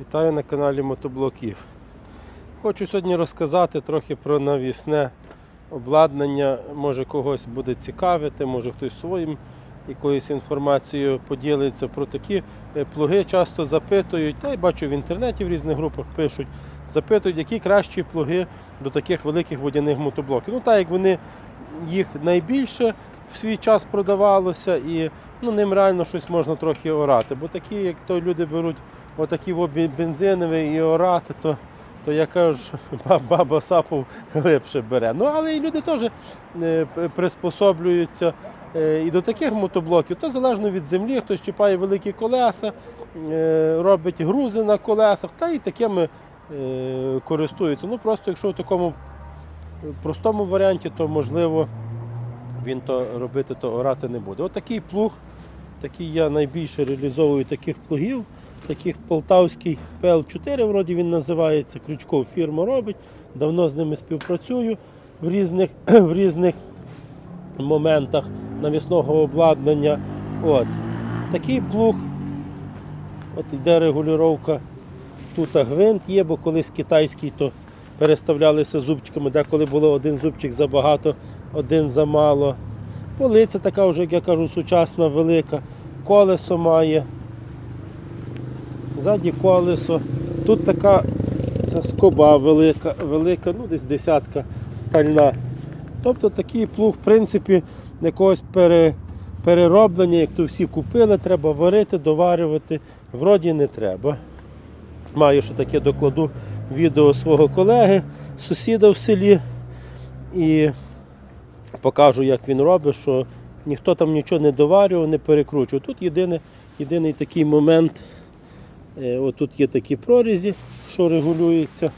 Вітаю на каналі Мотоблоків. Хочу сьогодні розказати трохи про навісне обладнання. Може когось буде цікавити, може хтось своїм якоюсь інформацією поділиться про такі е, плуги. Часто запитують, та й бачу в інтернеті в різних групах пишуть, запитують, які кращі плуги до таких великих водяних мотоблоків. Ну так як вони їх найбільше в свій час продавалося, і ну, ним реально щось можна трохи орати. Бо такі, як то люди беруть отакі бензинові і орати, то, то я кажу, що баба сапов глибше бере. Ну, але і люди теж е, приспособлюються е, і до таких мотоблоків, то залежно від землі, хтось чіпає великі колеса, е, робить грузи на колесах, та і такими користуються. Ну просто якщо в такому простому варіанті, то можливо він то робити, то орати не буде. Отакий плуг, такий я найбільше реалізовую таких плугів. Таких полтавський ПЛ4, вроді він називається, Крючков фірма робить. Давно з ними співпрацюю в різних, в різних моментах навісного обладнання. От. Такий плуг, от йде регулювання. Тут гвинт є, бо колись китайський, то переставлялися зубчиками, деколи було один зубчик забагато, один замало. Полиця така вже, як я кажу, сучасна, велика. Колесо має. Ззаді колесо. Тут така ця скоба велика, велика, ну десь десятка стальна. Тобто такий плуг, в принципі, якогось пере, перероблення, як то всі купили, треба варити, доварювати. Вроді не треба. Маю ще таке докладу відео свого колеги, сусіда в селі. І покажу, як він робить, що ніхто там нічого не доварював, не перекручував. Тут єдине, єдиний такий момент. Е, Отут є такі прорізі, що регулюється.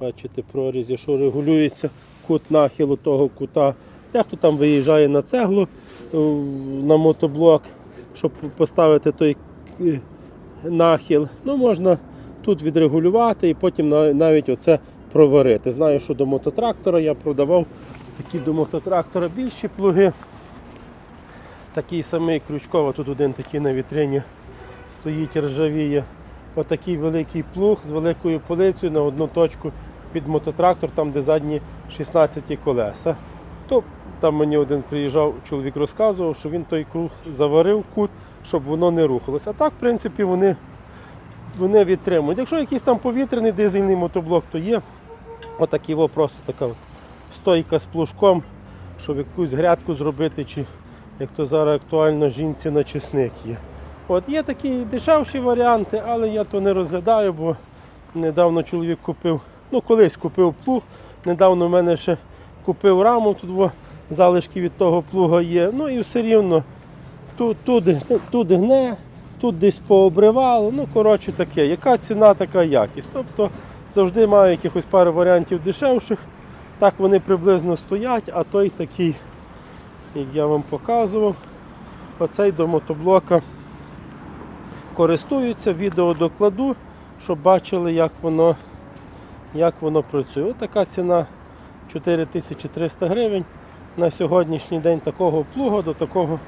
Бачите, прорізі, що регулюється кут нахилу того кута. Дехто там виїжджає на цеглу е, на мотоблок, щоб поставити той е, нахил. Ну, можна тут відрегулювати і потім навіть оце проварити. Знаю, що до мототрактора я продавав такі до мототрактора більші плуги. Такий самий крючкова, тут один такий на вітрині стоїть ржавіє. Отакий великий плуг з великою полицею на одну точку під мототрактор, там де задні 16 колеса. То там мені один приїжджав, чоловік розказував, що він той круг заварив кут, щоб воно не рухалося. А так, в принципі, вони, вони відтримують. Якщо якийсь там повітряний дизельний мотоблок, то є отакий просто така стойка з плужком, щоб якусь грядку зробити, чи як то зараз актуально жінці на чесник є. От є такі дешевші варіанти, але я то не розглядаю, бо недавно чоловік купив, ну колись купив плуг, недавно в мене ще купив раму, тут залишки від того плуга є. Ну і все рівно тут, тут, тут гне, тут десь пообривало. Ну, коротше таке. Яка ціна, така якість. Тобто завжди маю якихось пару варіантів дешевших. Так вони приблизно стоять, а той такий, як я вам показував, оцей до мотоблока користуються, відео докладу, щоб бачили, як воно, як воно працює. Ось така ціна 4300 гривень на сьогоднішній день такого плуга до такого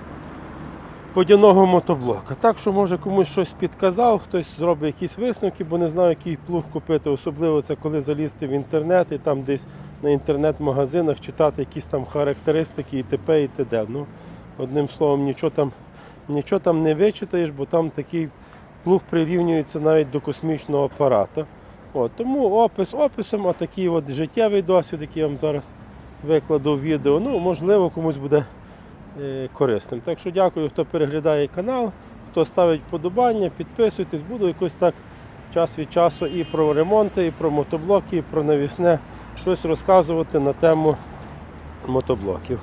водяного мотоблока. Так що, може, комусь щось підказав, хтось зробить якісь висновки, бо не знаю, який плуг купити. Особливо це коли залізти в інтернет і там десь на інтернет-магазинах читати якісь там характеристики і т.п. і т.д. Ну, одним словом, нічого там, нічого там не вичитаєш, бо там такий плуг прирівнюється навіть до космічного апарата. От, тому опис описом, а такий от життєвий досвід, який я вам зараз викладу в відео, ну, можливо, комусь буде корисним. Так що дякую, хто переглядає канал, хто ставить вподобання, підписуйтесь, буду якось так час від часу і про ремонти, і про мотоблоки, і про навісне щось розказувати на тему мотоблоків.